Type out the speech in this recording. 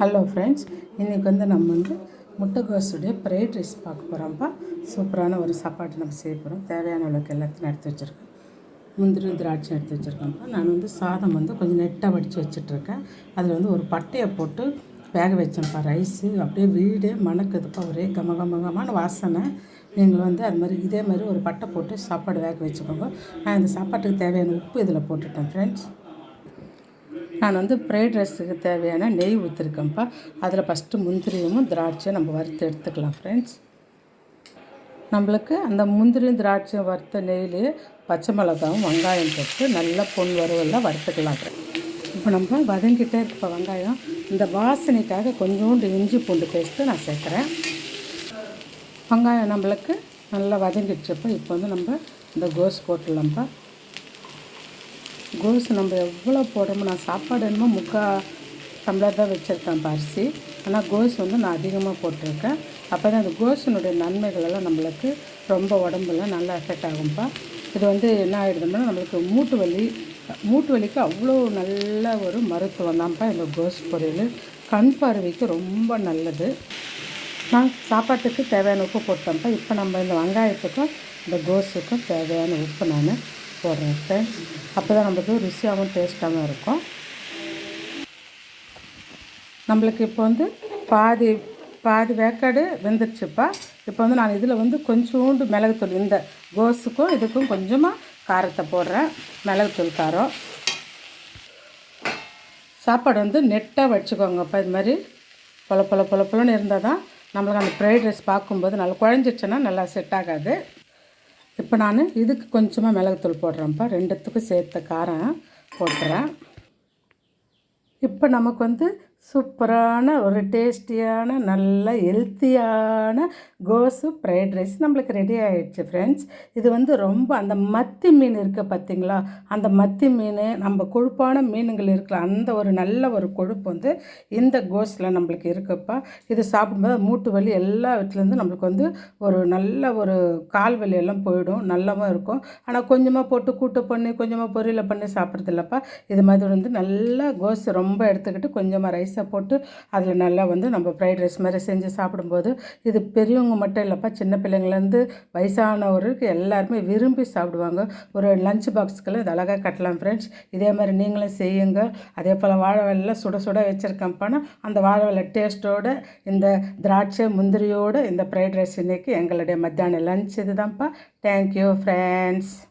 Hello friends இன்றைக்கி வந்து நம்ம வந்து முட்டைக்கோசுடைய ஃப்ரைட் ரைஸ் பார்க்க போகிறோம்ப்பா சூப்பரான ஒரு சாப்பாடு நம்ம செய்ய போகிறோம் தேவையான அளவுக்கு எல்லாத்தையும் எடுத்து வச்சுருக்கேன் முந்திரி திராட்சை எடுத்து வச்சுருக்கேன்ப்பா நான் வந்து சாதம் வந்து கொஞ்சம் நெட்டாக வடித்து வச்சுட்ருக்கேன் அதில் வந்து ஒரு பட்டையை போட்டு வேக வச்சேன்ப்பா. ரைஸு அப்படியே வீடே மணக்குதுப்பா. ஒரே கம கமகமான வாசனை. நீங்கள் வந்து அது மாதிரி இதே மாதிரி ஒரு பட்டை போட்டு சாப்பாடு வேக வச்சுக்கோங்க. நான் இந்த சாப்பாட்டுக்கு தேவையான உப்பு இதில் போட்டுட்டேன் ஃப்ரெண்ட்ஸ் நான் வந்து ஃப்ரைட் ரைஸுக்கு தேவையான நெய் ஊற்றிருக்கேன்ப்பா அதில் ஃபஸ்ட்டு முந்திரியும் திராட்சையும் நம்ம வறுத்து எடுத்துக்கலாம் ஃப்ரெண்ட்ஸ் நம்மளுக்கு அந்த முந்திரியும் திராட்சையும் வறுத்த நெய்லேயே பச்சை மிளகாவும் வெங்காயம் போட்டு நல்லா பொன் வறுவலில் வறுத்துக்கலாம் இப்போ நம்ம வதங்கிட்டே இருக்க வெங்காயம் இந்த வாசனைக்காக கொஞ்சோண்டு இஞ்சி பூண்டு பேஸ்ட்டு நான் சேர்க்குறேன். வெங்காயம் நம்மளுக்கு நல்லா வதங்கிடுச்சப்போ. இப்போ வந்து நம்ம இந்த கோஸ் போட்டுடலாம்ப்பா. கோஸ் நம்ம எவ்வளோ போடுறோமோ நான் சாப்பாடு என்னமோ முக்கால் டம்ளர் தான் வச்சுருக்கேன் அரிசி ஆனால் கோஸ் வந்து நான் அதிகமாக போட்டிருக்கேன். அப்போ தான் அந்த கோஸினுடைய நன்மைகள் எல்லாம் நம்மளுக்கு ரொம்ப உடம்புல நல்லா எஃபெக்ட் ஆகும்ப்பா இது வந்து என்ன ஆகிடுதுன்னா நம்மளுக்கு மூட்டு வலி மூட்டு வலிக்கு அவ்வளோ நல்ல ஒரு மருத்துவம் தான்ப்பா இந்த கோஸ் பொரியல். கண் பார்வைக்கு ரொம்ப நல்லது. நான் சாப்பாட்டுக்கு தேவையான உப்பு போட்டேன்ப்பா. இப்போ நம்ம இந்த வெங்காயத்துக்கும் இந்த கோஸுக்கும் தேவையான உப்பு நான் போடுறேன் ஃப்ரெண்ட்ஸ் அப்போ தான் நம்மளுக்கு ருசியாகவும் டேஸ்ட்டாகவும் இருக்கும். நம்மளுக்கு இப்போ வந்து பாதி பாதி வேக்காடு வெந்துருச்சுப்பா. இப்போ வந்து நான் இதில் வந்து கொஞ்சோண்டு மிளகுத்தூள் இந்த கோஸுக்கும் இதுக்கும் கொஞ்சமாக காரத்தை போடுறேன். மிளகுத்தூள் காரம். சாப்பாடு வந்து நெட்டாக வச்சுக்கோங்கப்பா இது மாதிரி பொல பொல பொல பொலன்னு இருந்தால் தான் நம்மளுக்கு அந்த ஃப்ரைட் ரைஸ் பார்க்கும்போது நல்லா குழஞ்சிடுச்சுன்னா நல்லா செட் ஆகாது. இப்போ நான் இதுக்கு கொஞ்சமாக மிளகுத்தூள் போடுறேன்ப்பா. ரெண்டுத்துக்கும் சேர்த்த காரம் போட்டுறேன். இப்போ நமக்கு வந்து சூப்பரான ஒரு டேஸ்டியான நல்ல ஹெல்த்தியான கோசு ஃப்ரைட் ரைஸ் நம்மளுக்கு ரெடி ஆகிடுச்சு ஃப்ரெண்ட்ஸ் இது வந்து ரொம்ப அந்த மத்தி மீன் இருக்குது பார்த்தீங்களா அந்த மத்தி மீன் நம்ம கொழுப்பான மீனுங்கள் இருக்கலாம். அந்த ஒரு நல்ல ஒரு கொழுப்பு வந்து இந்த கோஸில் நம்மளுக்கு இருக்குப்பா. இது சாப்பிடும்போது மூட்டு வலி எல்லா வீட்டிலேருந்து நம்மளுக்கு வந்து ஒரு நல்ல ஒரு கால் வலி எல்லாம் போயிடும். நல்லாவும் இருக்கும். ஆனால் கொஞ்சமாக போட்டு கூட்டு பண்ணி கொஞ்சமாக பொரியலை பண்ணி சாப்பிட்றது இல்லைப்பா இது மாதிரி வந்து நல்லா கோஸ் ரொம்ப எடுத்துக்கிட்டு கொஞ்சமாக ரைஸ் போட்டு அதில் நல்லா வந்து நம்ம ஃப்ரைட் ரைஸ் மாதிரி செஞ்சு சாப்பிடும்போது இது பெரியவங்க மட்டும் இல்லைப்பா சின்ன பிள்ளைங்கள்லேருந்து வயசானவருக்கு எல்லாருமே விரும்பி சாப்பிடுவாங்க. ஒரு லஞ்ச் பாக்ஸுக்கெல்லாம் இது அழகாக கட்டலாம் ஃப்ரெண்ட்ஸ் இதே மாதிரி நீங்களும் செய்யுங்க. அதே போல் வாழைவெல்லாம் சுட சுட வச்சுருக்கேன்ப்பானா அந்த வாழை டேஸ்ட்டோடு இந்த திராட்சை முந்திரியோடு இந்த ஃப்ரைட் ரைஸ் இன்றைக்கி எங்களுடைய மத்தியான லஞ்ச் இதுதான்ப்பா. Thank you friends